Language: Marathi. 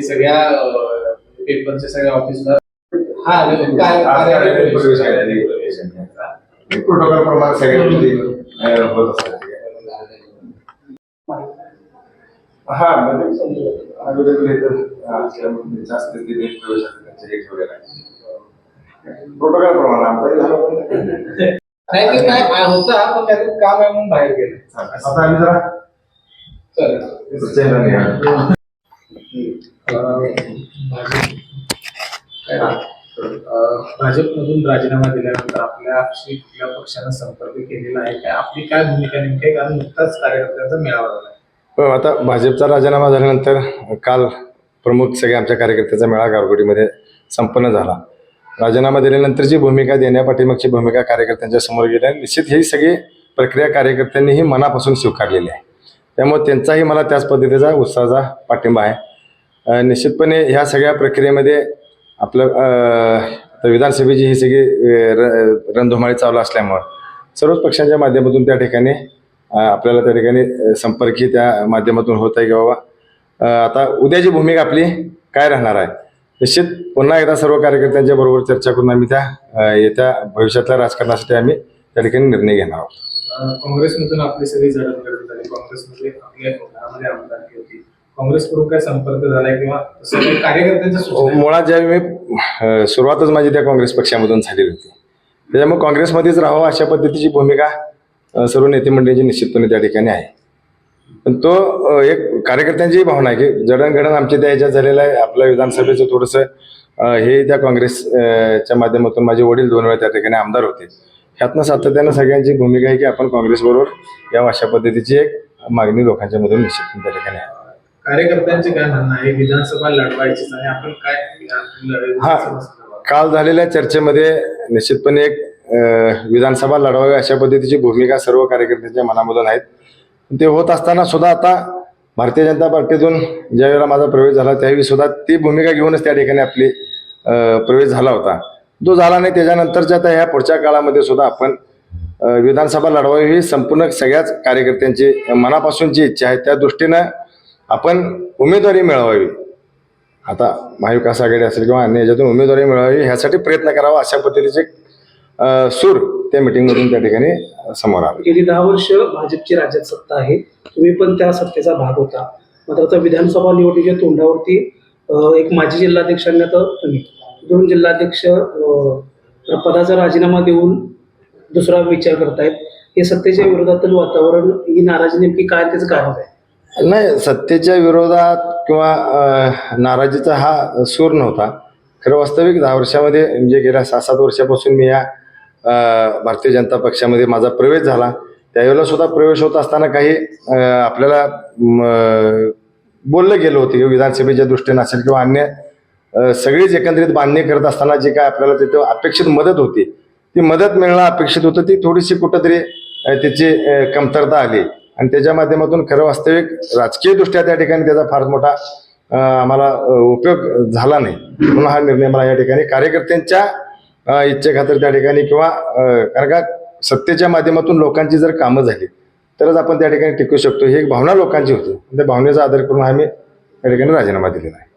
सगळ्या पेपरच्या सगळ्या ऑफिसला हा काय प्रोटोकॉल प्रमाणे सगळे गोष्टी अं, होत असतात. हा म्हणजे असल्यामुळे जास्त ठेवलेलं आहे प्रोटोकॉल प्रमाणे आमचं नाही ते काय होता पण त्याचं काम आहे म्हणून बाहेर गेले. आता आम्ही जरा चल. भाजपमधून राजीनामा दिल्यानंतर आपल्याशी कुठल्या पक्षानं संपर्क केलेला आहे. काय आपली काय भूमिका नेमकी आहे? कारण नुकताच कार्यकर्त्यांचा मेळावा झाला. हो, आता भाजपचा राजीनामा झाल्यानंतर काल प्रमुख सगळे आमच्या कार्यकर्त्याचा मेळा गारगोडीमध्ये संपन्न झाला. राजीनामा दिल्यानंतरची भूमिका देण्यापाठीमागची भूमिका कार्यकर्त्यांच्या समोर गेली निश्चित ही सगळी प्रक्रिया कार्यकर्त्यांनीही मनापासून स्वीकारलेली आहे. त्यामुळे त्यांचाही मला त्याच पद्धतीचा उत्साहाचा पाठिंबा आहे. निश्चितपणे ह्या सगळ्या प्रक्रियेमध्ये आपलं विधानसभेची ही सगळी र- रणधुमाळी चालू असल्यामुळं सर्वच पक्षांच्या माध्यमातून त्या ठिकाणी आपल्याला त्या ठिकाणी संपर्की त्या माध्यमातून होत आहे की बाबा आता उद्याची भूमिका आपली काय राहणार आहे? निश्चित. पुन्हा एकदा सर्व कार्यकर्त्यांच्या बरोबर चर्चा करून आम्ही त्या येत्या भविष्यातल्या राजकारणासाठी आम्ही त्या ठिकाणी निर्णय घेणार आहोत. काँग्रेसमधून आपली सगळी जडणघडण झाली काँग्रेसमध्ये आपल्या घरामध्ये आमदारकी होती. काँग्रेसकडून काय संपर्क झालाय किंवा तसं काही कार्यकर्त्यांच्या सूचना आहेत? मुळात ज्यावेळी मी सुरुवातच माझी त्या काँग्रेस पक्षामधून झालेली होती. त्याच्यामुळे काँग्रेसमध्येच राहावं अशा पद्धतीची भूमिका सर्व नेते मंडळींची निश्चितपणे त्या ठिकाणी आहे. पण तो एक कार्यकर्त्यांची भावना आहे की जडणघडण आमच्या त्या ह्याच्यात झालेलं आहे. आपल्या विधानसभेचं थोडंसं हे त्या काँग्रेस अं, च्या माध्यमातून माझे वडील दोन वेळा त्या ठिकाणी आमदार होते. ह्यातनं सातत्यानं सगळ्यांची भूमिका आहे की आपण काँग्रेसबरोबर या अशा पद्धतीची एक मागणी लोकांच्या मधून निश्चित त्या ठिकाणी आहे. कार्यकर्त्यांचे काय म्हणणं आहे? विधानसभा लढवायचीच आहे. आपण काय हा. काल झालेल्या चर्चेमध्ये निश्चितपणे एक विधानसभा लढवावी अशा पद्धतीची भूमिका सर्व कार्यकर्त्यांच्या मनामधून आहेत. ते होत असताना सुद्धा आता भारतीय जनता पार्टीतून ज्यावेळेला माझा प्रवेश झाला त्यावेळी सुद्धा ती भूमिका घेऊनच त्या ठिकाणी आपली प्रवेश झाला होता. तो झाला नाही त्याच्यानंतरच्या आता ह्या पुढच्या काळामध्ये सुद्धा आपण विधानसभा लढवावी ही संपूर्ण सगळ्याच कार्यकर्त्यांची मनापासूनची इच्छा आहे. त्या दृष्टीनं आपण उमेदवारी मिळवावी. आता महाविकास आघाडी असेल किंवा अन्य याच्यातून उमेदवारी मिळावी ह्यासाठी प्रयत्न करावा अशा पद्धतीचे सूर त्या मिटिंगमधून त्या ठिकाणी समोर आले. गेली दहा वर्ष भाजपची राज्यात सत्ता आहे. तुम्ही पण त्या सत्तेचा भाग होता. मात्र आता विधानसभा निवडणुकीच्या तोंडावरती एक माजी जिल्हाध्यक्षांना तर तुम्ही दोन जिल्हाध्यक्ष पदाचा राजीनामा देऊन दुसरा विचार करतायत. हे सत्तेच्या विरोधातील वातावरण ही नाराजी नेमकी काय त्याचं कारण आहे नाही सत्तेच्या विरोधात किंवा नाराजीचा हा सूर नव्हता. खरं वास्तविक दहा वर्षामध्ये म्हणजे गेल्या सहा सात वर्षापासून मी या भारतीय जनता पक्षामध्ये माझा प्रवेश झाला. त्यावेळेला सुद्धा प्रवेश होत असताना काही आपल्याला म, बोललं गेलं होतं की विधानसभेच्या दृष्टीने असेल किंवा अन्य सगळीच एकंदरीत बांधणी करत असताना जी काय आपल्याला तिथं अपेक्षित मदत होती ती मदत मिळणं अपेक्षित होतं ती थोडीशी कुठंतरी त्याची कमतरता आली. आणि त्याच्या माध्यमातून खरं वास्तविक राजकीयदृष्ट्या त्या ठिकाणी त्याचा फार मोठा आम्हाला उपयोग झाला नाही. म्हणून हा निर्णय मला या ठिकाणी कार्यकर्त्यांच्या इच्छा इच्छेखातर त्या ठिकाणी किंवा कारण का सत्तेच्या माध्यमातून लोकांची जर कामं झाली तरच आपण त्या ठिकाणी टिकू शकतो. ही एक भावना लोकांची होती. त्या भावनेचा आदर करून आम्ही त्या ठिकाणी राजीनामा दिलेला आहे.